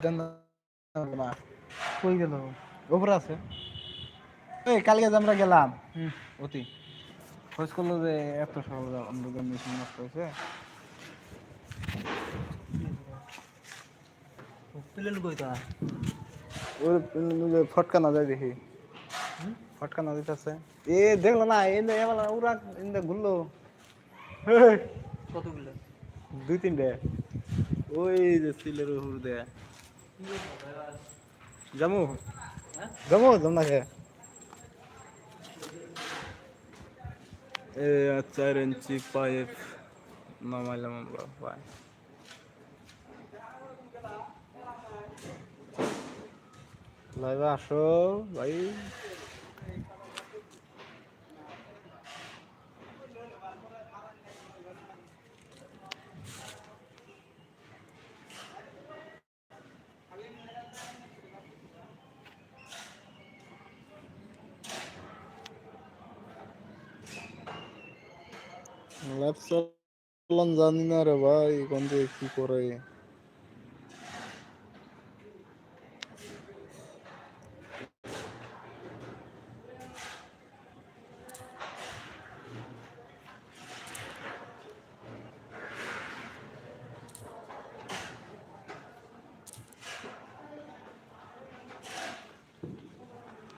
না কই গেল? উপরে আছে। এই কালকে যে আমরা গেলাম অতি। খোঁজ করল যে এত সহজ আমাদের মেশিন নষ্ট হয়েছে। প্লেন কই তা ওই যে ফটকা না যায় দেখি। ফটকা না দিতেছে। এ দেখল না এনে এবার উড়া এনে ঘুরলো। কতগুলো? দুই তিনটে। ওই যে সিলের উপর দেয়া। জামু জামু তোমাকে এ চার ইঞ্চি পাইপ নামাইলাম আমরা পাই লাইভে আসো ভাই চালান জানি না রে ভাই কোন দিকে কি করে